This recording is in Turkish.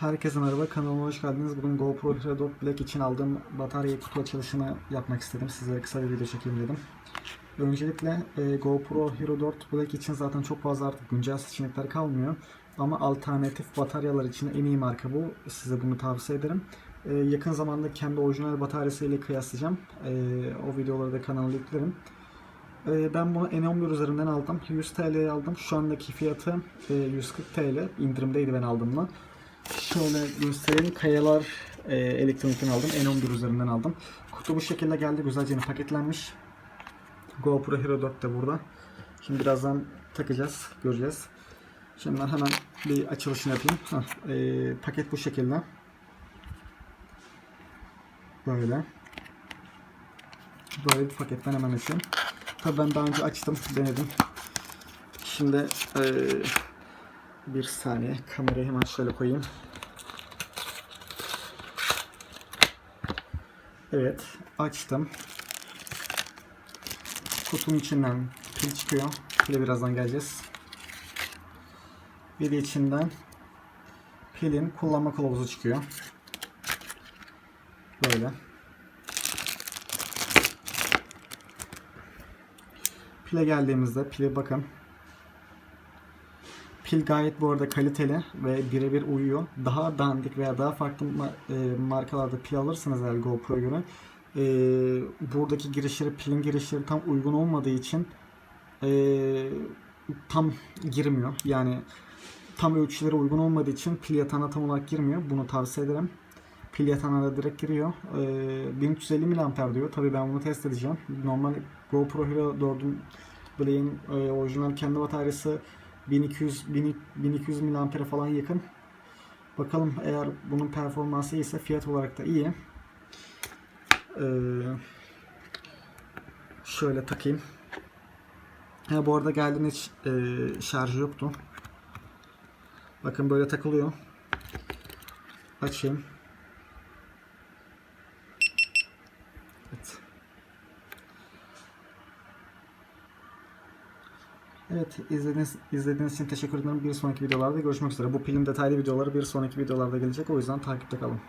Herkese merhaba, kanalıma hoş geldiniz. Bugün GoPro Hero 4 Black için aldığım batarya kutu açılışını yapmak istedim. Sizlere kısa bir video çekeyim dedim. Öncelikle e, GoPro Hero 4 Black için zaten çok fazla artık güncel seçenekler kalmıyor. Ama alternatif bataryalar için en iyi marka bu. Size bunu tavsiye ederim. E, yakın zamanda kendi orijinal bataryasıyla kıyaslayacağım. E, o videoları da kanala yüklerim. E, ben bunu N11 üzerinden aldım. 100 TL'ye aldım. Şu andaki fiyatı e, 140 TL. İndirimdeydi ben aldığımda. Şöyle göstereyim. Kayalar e, elektronikten aldım. N11 üzerinden aldım. Kutu bu şekilde geldi. Güzelce paketlenmiş. GoPro Hero 4 de burada. Şimdi birazdan takacağız. Göreceğiz. Şimdi ben hemen bir açılışını yapayım. Heh, e, paket bu şekilde. Böyle. Böyle bir paketten hemen açayım. Tabii ben daha önce açtım. Denedim. Şimdi e, bir saniye kamerayı hemen şöyle koyayım. Evet açtım. Kutunun içinden pil çıkıyor. Pile birazdan geleceğiz. Bir de içinden pilin kullanma kılavuzu çıkıyor. Böyle. Pile geldiğimizde pile bakın. Pil gayet bu arada kaliteli ve birebir uyuyor. Daha dandik veya daha farklı e, markalarda pil alırsanız eğer GoPro'ya göre e, buradaki girişleri, pilin girişleri tam uygun olmadığı için e, tam girmiyor. Yani tam ölçülere uygun olmadığı için pil yatağına tam olarak girmiyor. Bunu tavsiye ederim. Pil yatağına da direkt giriyor. E, 1350 mAh diyor. Tabii ben bunu test edeceğim. Normal GoPro Hero 4'ün Black'in e, orijinal kendi bataryası 1200 1000 1200 mAh'e falan yakın. Bakalım eğer bunun performansı iyiyse fiyat olarak da iyi. Ee, şöyle takayım. Ha, bu arada geldiğinde hiç e, şarjı yoktu. Bakın böyle takılıyor. Açayım. Evet. Evet izlediğiniz, izlediğiniz için teşekkür ederim. Bir sonraki videolarda görüşmek üzere. Bu pilin detaylı videoları bir sonraki videolarda gelecek. O yüzden takipte kalın.